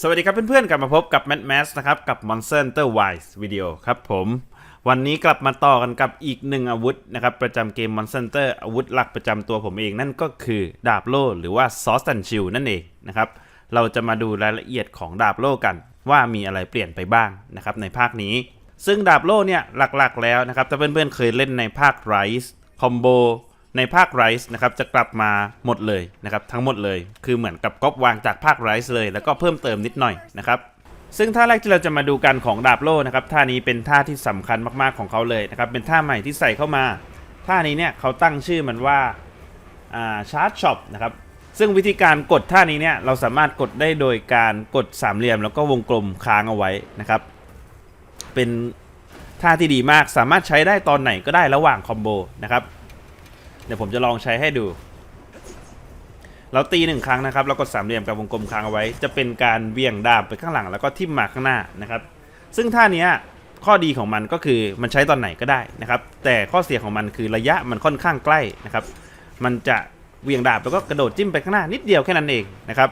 สวัสดีครับเพื่อนๆ กลับมาพบกับ Mad Max นะครับ กับ Monster Hunter Wilds Video ครับผม วันนี้กลับมาต่อกันกับอีกหนึ่งอาวุธนะครับ ประจำเกม Monster Hunter อาวุธหลักประจำตัวผมเองนั่นก็คือดาบโล่หรือว่า Sword and Shield นั่นเองนะครับ เราจะมาดูรายละเอียดของดาบโล่กัน ว่ามีอะไรเปลี่ยนไปบ้างนะครับในภาคนี้ ซึ่งดาบโล่เนี่ยหลักๆ แล้วนะครับถ้าเพื่อนๆเคยเล่นในภาค Rise Combo ในภาค Rise นะครับจะกลับมาหมดเลยนะครับทั้งหมดเลย คือเหมือนกับก๊อปวางจากภาค Rise เลย แล้วก็เพิ่มเติมนิดหน่อยนะครับซึ่งท่าแรกที่เราจะมาดูกันของดาบโล่นะครับท่านี้เป็นท่าที่สำคัญมากๆของเขาเลยนะครับเป็นท่าใหม่ที่ใส่เข้ามา ท่านี้เนี่ยเขาตั้งชื่อมันว่าอ่าชาร์จช็อปนะครับซึ่งวิธีการกดท่านี้เนี่ยเราสามารถกดได้โดยการกดสามเหลี่ยม แล้วก็วงกลมค้างเอาไว้นะครับ เป็นท่าที่ดีมากสามารถใช้ได้ตอนไหนก็ได้ระหว่างคอมโบนะครับ เดี๋ยวผมจะลองใช้ให้ดู เราตีหนึ่งครั้งนะครับแล้วก็สามเหลี่ยมกับวงกลมค้างเอาไว้ จะเป็นการเบี่ยงดาบไปข้างหลังแล้วก็ทิ่มมาข้างหน้านะครับ ซึ่งท่าเนี้ยข้อดีของมันก็คือมันใช้ตอนไหนก็ได้นะครับ แต่ข้อเสียของมันคือระยะมันค่อนข้างใกล้นะครับ มันจะเวี่ยงดาบแล้วก็กระโดดจิ้มไปข้างหน้านิดเดียวแค่นั้นเองนะครับ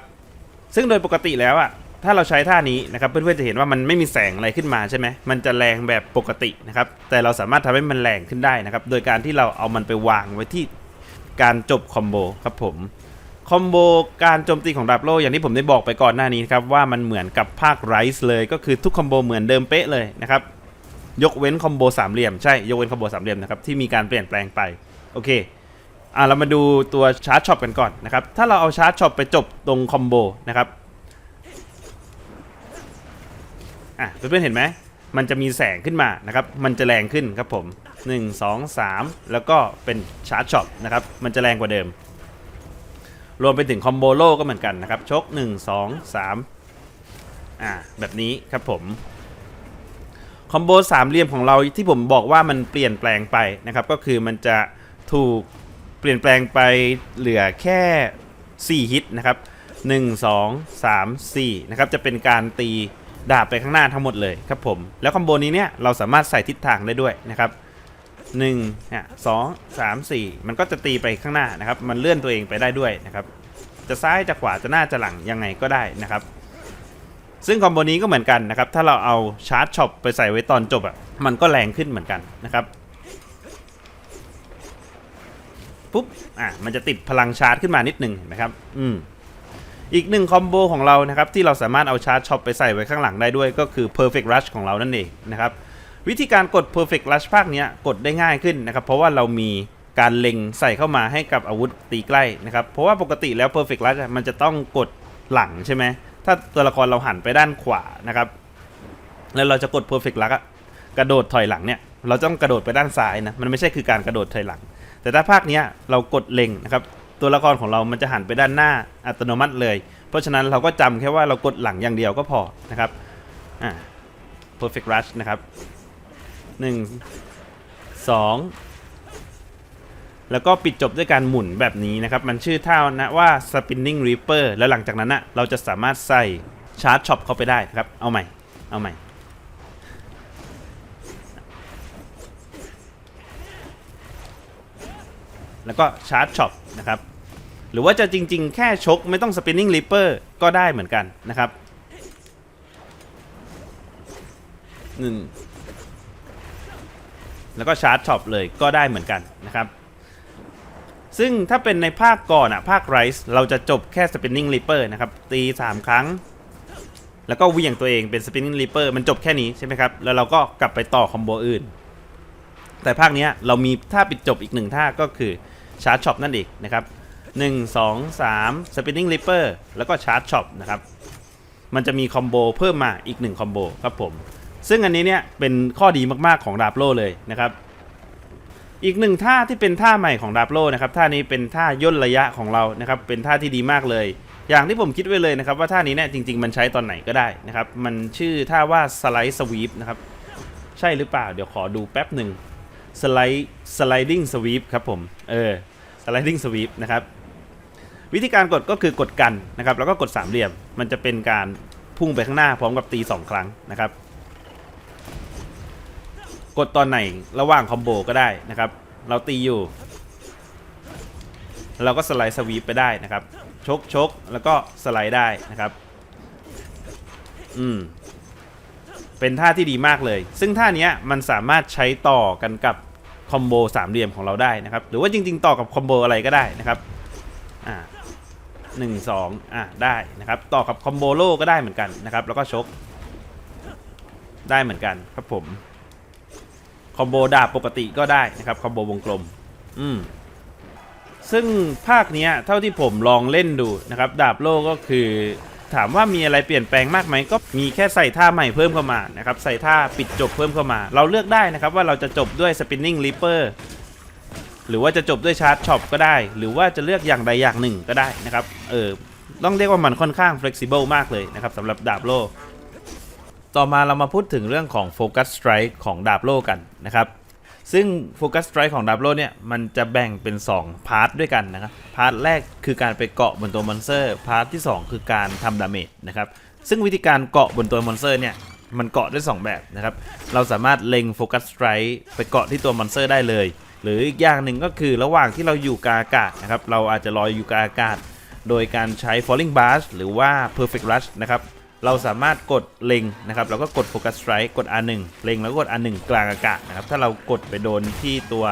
ซึ่งโดยปกติแล้วอะ ถ้าเราใช้ท่านี้นะครับเพื่อนๆจะเห็นว่ามันไม่มีแสงอะไรขึ้นมาใช่ไหมมันจะแรงแบบปกตินะครับแต่เราสามารถทำให้มันแรงขึ้นได้นะครับโดยการที่เราเอามันไปวางไว้ที่การจบคอมโบครับผมคอมโบการโจมตีของดาบโลอย่างที่ผมได้บอกไปก่อนหน้านี้ครับว่ามันเหมือนกับภาคไรส์เลยก็คือทุกคอมโบเหมือนเดิมเป๊ะเลยนะครับยกเว้นคอมโบสามเหลี่ยมใช่ยกเว้นคอมโบสามเหลี่ยมนะครับที่มีการเปลี่ยนแปลงไปโอเคอะเรามาดูตัวชาร์จช็อปกันก่อนนะครับถ้าเราเอาชาร์จช็อปไปจบตรงคอมโบนะครับ อะเพื่อนๆเห็นไหมมันจะมีแสงขึ้นมานะครับ มันจะแรงขึ้นครับผม 1 2 3 แล้วก็เป็นชาร์จช็อปนะครับ มันจะแรงกว่าเดิม รวมไปถึงคอมโบโลก็เหมือนกันนะครับ ชก 1 2 3 อ่าแบบนี้ครับผม คอมโบสามเหลี่ยมของเราที่ผมบอกว่ามันเปลี่ยนแปลงไปนะครับ ก็คือมันจะถูกเปลี่ยนแปลงไปเหลือแค่ 4 ฮิตนะครับ 1 2 3 4 นะครับ จะเป็นการตี ดาบไปข้างหน้าทั้งหมดเลยครับผม แล้วคอมโบนี้เนี่ยเราสามารถใส่ทิศทางได้ด้วยนะครับหนึ่งเนี่ยสองสามสี่มันก็จะตีไปข้างหน้านะครับ มันเลื่อนตัวเองไปได้ด้วยนะครับ จะซ้ายจะขวาจะหน้าจะหลังยังไงก็ได้นะครับ ซึ่งคอมโบนี้ก็เหมือนกันนะครับ ถ้าเราเอาชาร์จช็อปไปใส่ไว้ตอนจบอะมันก็แรงขึ้นเหมือนกันนะครับปุ๊บอะมันจะติดพลังชาร์จขึ้นมานิดหนึ่งนะครับ อืม อีกหนึ่งคอมโบของเรานะครับที่เราสามารถเอาชาร์จช็อปไปใส่ไว้ข้างหลังได้ด้วยก็คือ perfect rush ของเรานั่นเองนะครับวิธีการกด perfect rush ภาคนี้กดได้ง่ายขึ้นนะครับเพราะว่าเรามีการเล็งใส่เข้ามาให้กับอาวุธตีใกล้นะครับเพราะว่าปกติแล้ว perfect rush มันจะต้องกดหลังใช่ไหมถ้าตัวละครเราหันไปด้านขวานะครับแล้วเราจะกด perfect rush กระโดดถอยหลังเนี่ยเราต้องกระโดดไปด้านซ้ายนะมันไม่ใช่คือการกระโดดถอยหลัง แต่ถ้าภาคนี้เรากดเล็งนะครับ ตัวละครของเรามันจะหันไปด้านหน้าอัตโนมัติเลย เพราะฉะนั้นเราก็จำแค่ว่าเรากดหลังอย่างเดียวก็พอนะครับอ่า perfect rush นะครับหนึ่งสองแล้วก็ปิดจบด้วยการหมุนแบบนี้นะครับ มันชื่อท่านะว่า spinning reaper แล้วหลังจากนั้นนะเราจะสามารถใส่ชาร์จช็อปเข้าไปได้ครับ เอาใหม่ เอาใหม่แล้วก็ชาร์จช็อปนะครับ หรือว่าจะจริง ๆ แค่ชกไม่ต้อง spinning reaper ก็ได้เหมือนกันนะครับหนึ่งแล้วก็ชาร์จช็อปเลยก็ได้เหมือนกันนะครับ ซึ่งถ้าเป็นในภาคก่อนอะภาคไรส์เราจะจบแค่ Spinning Reaper นะครับ ตี 3 ครั้ง แล้วก็วี่งตัวเองเป็น Spinning Reaper มันจบแค่นี้ใช่ไหมครับ แล้วเราก็กลับไปต่อคอมโบอื่น แต่ภาคนี้เรามีท่าปิดจบอีกหนึ่งท่าก็คือชาร์จช็อปนั่นเองนะครับ 1 2 3 Spinning Reaper แล้วก็ชาร์จช็อปนะครับ มันจะมีคอมโบเพิ่มมาอีกหนึ่งคอมโบครับผม ซึ่งอันนี้เนี่ยเป็นข้อดีมากๆของดาบโลเลยนะครับ อีกหนึ่งท่าที่เป็นท่าใหม่ของดาบโลนะครับ ท่านี้เป็นท่าย่นระยะของเรานะครับ เป็นท่าที่ดีมากเลย อย่างที่ผมคิดไว้เลยนะครับว่าท่านี้เนี่ยจริง ๆ มันใช้ตอนไหนก็ได้นะครับ มันชื่อท่าว่าสไลด์สวีปนะครับ ใช่หรือเปล่า เดี๋ยวขอดูแป๊บหนึ่งสไลด์สไลดิ้งสวีปครับผม เออสไลดิ้งสวีปนะครับ วิธีการกดก็คือกดกันนะครับ แล้วก็กดสามเหลี่ยม มันจะเป็นการพุ่งไปข้างหน้าพร้อมกับตีสองครั้งนะครับ กดตอนไหนระหว่างคอมโบก็ได้นะครับ เราตีอยู่ เราก็สไลด์สวีปไปได้นะครับ ชกชกแล้วก็สไลด์ได้นะครับ อืม เป็นท่าที่ดีมากเลย ซึ่งท่านี้มันสามารถใช้ต่อกันกับคอมโบสามเหลี่ยมของเราได้นะครับ หรือว่าจริง ๆ ต่อกับคอมโบอะไรก็ได้นะครับ อ่าหนึ่งสองอะได้นะครับ ต่อกับคอมโบโลก็ได้เหมือนกันนะครับ แล้วก็ชก ได้เหมือนกันครับผม คอมโบดาบปกติก็ได้นะครับ คอมโบวงกลม อืม ซึ่งภาคเนี้ย เท่าที่ผมลองเล่นดูนะครับ ดาบโลก็คือ ถามว่ามีอะไรเปลี่ยนแปลงมากไหม ก็มีแค่ใส่ท่าใหม่เพิ่มเข้ามานะครับ ใส่ท่าปิดจบเพิ่มเข้ามา เราเลือกได้นะครับ ว่าเราจะจบด้วย spinning reaper หรือว่าจะจบด้วยชาร์จช็อปก็ได้ หรือว่าจะเลือกอย่างใดอย่างหนึ่งก็ได้นะครับ เออ ต้องเรียกว่ามันค่อนข้าง flexible มากเลยนะครับสำหรับดาบโล ต่อมาเรามาพูดถึงเรื่องของ focus strike ของดาบโลกันนะครับ ซึ่ง Focus Strike ของดับโลเนี่ย มันจะแบ่งเป็น 2 พาร์ทด้วยกันนะครับ พาร์ทแรกคือการไปเกาะบนตัวมอนสเตอร์ พาร์ทที่ 2 คือการทำดาเมจนะครับ ซึ่งวิธีการเกาะบนตัวมอนสเตอร์เนี่ยมันเกาะได้ 2 แบบนะครับ เราสามารถเล็ง Focus Strike ไปเกาะที่ตัวมอนสเตอร์ได้เลย หรืออีกอย่างหนึ่งก็คือระหว่างที่เราอยู่กาอากาศนะครับเราอาจจะลอยอยู่กาอากาศ โดยการใช้ Falling Barge หรือว่า Perfect Rush นะครับเราสามารถกดเล็งนะครับแล้วก็กดโฟกัสสไตร์กด R1 เล็งแล้วกด R1 กลางอากาศนะครับถ้าเรากดไปโดนที่ตัว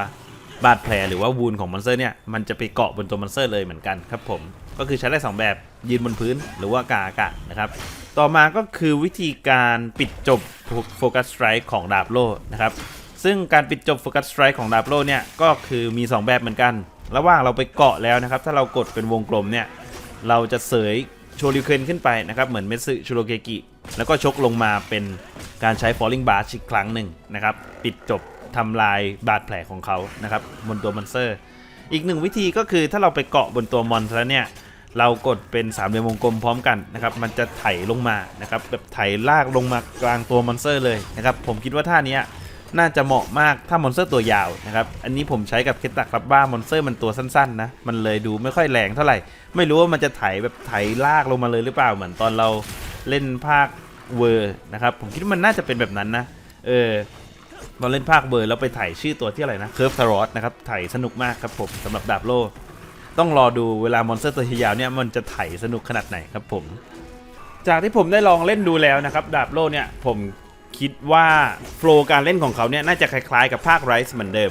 บาดแผลหรือว่าวูนของมอนสเตอร์เนี่ยมันจะไปเกาะบนตัวมอนสเตอร์เลยเหมือนกันครับผมก็คือใช้ได้ 2 แบบยืนบนพื้นหรือว่ากลางอากาศนะครับต่อมาก็คือวิธีการปิดจบโฟกัสสไตร์ของดาบโล่นะครับ ซึ่งการปิดจบโฟกัสสไตร์ของดาบโลเนี่ยก็คือมี 2 แบบเหมือนกัน ระหว่างเราไปเกาะแล้วนะครับ ถ้าเรากดเป็นวงกลมเนี่ย เราจะเสยโชริวเคนขึ้นไปนะครับ เหมือนเมสึชูโรเกกิ แล้วก็ชกลงมาเป็นการใช้ falling barge อีกครั้งหนึ่งนะครับ ปิดจบทำลายบาดแผลของเขานะครับบนตัวมอนสเตอร์ อีกหนึ่งวิธีก็คือถ้าเราไปเกาะบนตัวมอนแล้วเนี่ยเรากดเป็นสามเหลี่ยมวงกลมพร้อมกันนะครับ มันจะไถลงมานะครับแบบไถลากลงมากลางตัวมอนสเตอร์เลยนะครับ ผมคิดว่าท่านี้ น่าจะเหมาะมากถ้ามอนสเตอร์ตัวยาวนะครับ อันนี้ผมใช้กับเคตตักรับบ้ามอนสเตอร์มันตัวสั้นๆนะ มันเลยดูไม่ค่อยแรงเท่าไหร่ ไม่รู้ว่ามันจะไถแบบไถลากลงมาเลยหรือเปล่าเหมือนตอนเราเล่นภาคเวอร์นะครับ ผมคิดว่ามันน่าจะเป็นแบบนั้นนะ เออตอนเล่นภาคเวอร์แล้วไปไถชื่อตัวที่อะไรนะเคิร์ฟทารอสนะครับไถสนุกมากครับผมสำหรับดาบโล ต้องรอดูเวลามอนสเตอร์ตัวยาวเนี่ยมันจะไถสนุกขนาดไหนครับผมจากที่ผมได้ลองเล่นดูแล้วนะครับดาบโลเนี่ยผม คิดว่าโฟล์การเล่นของเขาเนี่ยน่าจะคล้ายๆกับภาคไรส์เหมือนเดิม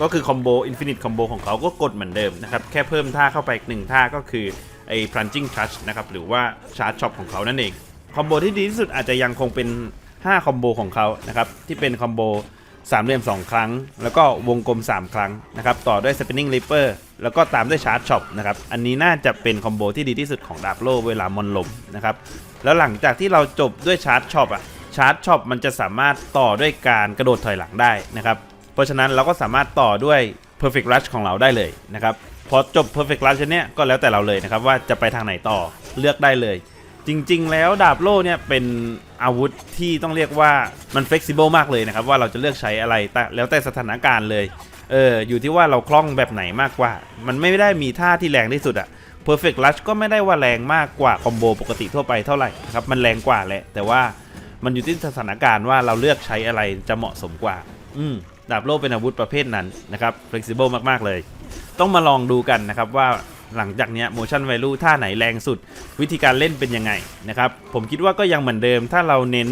ก็คือคอมโบอินฟินิตคอมโบของเขาก็กดเหมือนเดิมนะครับแค่เพิ่มท่าเข้าไปอีกหนึ่งท่าก็คือไอ้ plunging touch นะครับหรือว่าชาร์จช็อปของเขานั่นเองคอมโบที่ดีที่สุดอาจจะยังคงเป็น 5 คอมโบของเขานะครับที่เป็นคอมโบสามเหลี่ยม 2 ครั้ง แล้วก็วงกลม 3 ครั้งนะครับต่อด้วย spinning reaper แล้วก็ตามด้วยชาร์จช็อปนะครับอันนี้น่าจะเป็นคอมโบที่ดีที่สุดของดาบโลเวลามอนลมนะครับแล้วหลังจากที่เราจบด้วยชาร์จช็อปอะ ชาร์จช็อปมันจะสามารถต่อด้วยการกระโดดถอยหลังได้นะครับ เพราะฉะนั้นเราก็สามารถต่อด้วย perfect rush ของเราได้เลยนะครับพอจบ perfect rush เนี่ยก็แล้วแต่เราเลยนะครับว่าจะไปทางไหนต่อเลือกได้เลย จริง ๆ แล้วดาบโล่เนี่ยเป็นอาวุธที่ต้องเรียกว่ามัน flexible มากเลยนะครับว่าเราจะเลือกใช้อะไรแต่แล้วแต่สถานการณ์เลยเอออยู่ที่ว่าเราคล่องแบบไหนมากกว่า มันไม่ได้มีท่าที่แรงที่สุดอะ perfect rush ก็ไม่ได้ว่าแรงมากกว่าคอมโบปกติทั่วไปเท่าไหร่นะครับมันแรงกว่าแหละแต่ว่า มันอยู่ที่สถานการณ์ว่าเราเลือกใช้อะไรจะเหมาะสมกว่า อืมดาบโล่เป็นอาวุธประเภทนั้นนะครับ flexible มาก ๆ เลย ต้องมาลองดูกันนะครับว่าหลังจากนี้ motion value ท่าไหนแรงสุด วิธีการเล่นเป็นยังไงนะครับ ผมคิดว่าก็ยังเหมือนเดิมถ้าเราเน้น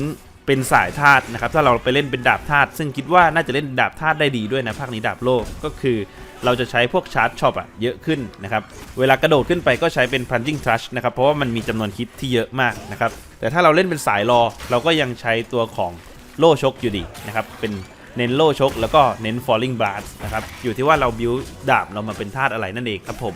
เป็นสายธาตุนะครับถ้าเราไปเล่นเป็นดาบธาตุซึ่งคิดว่าน่าจะเล่นดาบธาตุได้ดีด้วยนะภาคนี้ดาบโลกก็คือเราจะใช้พวกชาร์จช็อปอะเยอะขึ้นนะครับ เวลากระโดดขึ้นไปก็ใช้เป็น plunging touch นะครับ เพราะว่ามันมีจำนวนคิดที่เยอะมากนะครับ แต่ถ้าเราเล่นเป็นสายรอ เราก็ยังใช้ตัวของโล่ชกอยู่ดีนะครับ เป็นเน้นโล่ชก แล้วก็เน้น falling blast นะครับ อยู่ที่ว่าเราบิวดาบเรามาเป็นธาตุอะไรนั่นเองครับผม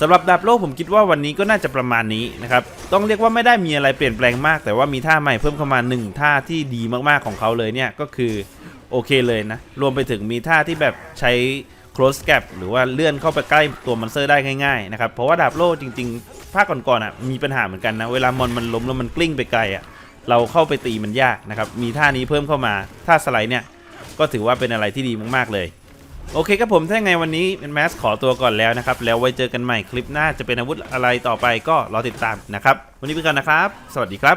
สำหรับดาบโลกผมคิดว่าวันนี้ก็น่าจะประมาณนี้นะครับ ต้องเรียกว่าไม่ได้มีอะไรเปลี่ยนแปลงมาก แต่ว่ามีท่าใหม่เพิ่มเข้ามาหนึ่งท่าที่ดีมากๆของเขาเลยเนี่ยก็คือโอเคเลยนะ รวมไปถึงมีท่าที่แบบใช้ close gap หรือว่าเลื่อนเข้าไปใกล้ตัวมอนสเตอร์ได้ง่ายๆนะครับ เพราะว่าดาบโล่จริงๆ ภาคก่อนๆอะมีปัญหาเหมือนกันนะ เวลามอนมันล้มแล้วมันกลิ้งไปไกลอะเราเข้าไปตีมันยากนะครับ มีท่านี้เพิ่มเข้ามา ท่าสไลด์เนี่ย ก็ถือว่าเป็นอะไรที่ดีมากๆเลย โอเคครับผมถ้าไงวันนี้เป็นแมสขอตัวก่อนแล้วนะครับ แล้วไว้เจอกันใหม่คลิปหน้าจะเป็นอาวุธอะไรต่อไปก็รอติดตามนะครับ วันนี้ไปก่อนนะครับ สวัสดีครับ